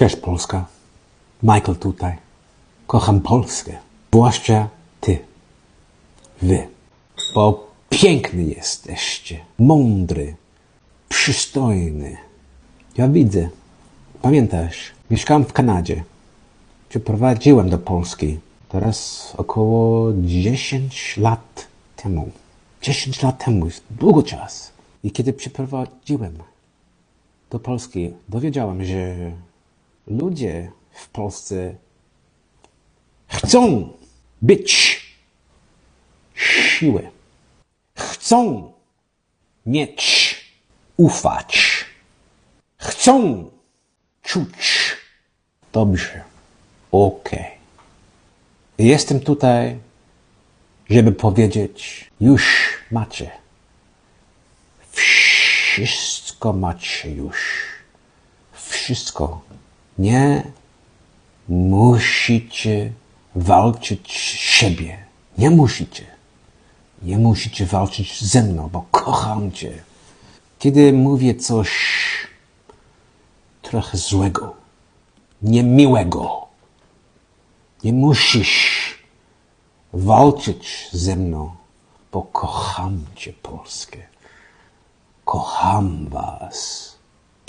Cześć Polska. Michael tutaj. Kocham Polskę. Zwłaszcza ty. Wy. Bo piękny jesteście. Mądry. Przystojny. Ja widzę. Pamiętasz? Mieszkałem w Kanadzie. Przeprowadziłem do Polski. Teraz około 10 lat temu. 10 lat temu, jest długo czas. I kiedy przeprowadziłem do Polski, dowiedziałem, że ludzie w Polsce chcą być siły. Chcą mieć ufać. Chcą czuć dobrze. Okej. Jestem tutaj, żeby powiedzieć, już macie. Wszystko macie już. Wszystko. Nie musicie walczyć siebie. Nie musicie. Nie musicie walczyć ze mną, bo kocham cię. Kiedy mówię coś trochę złego, niemiłego, nie musisz walczyć ze mną, bo kocham cię, Polskę. Kocham was.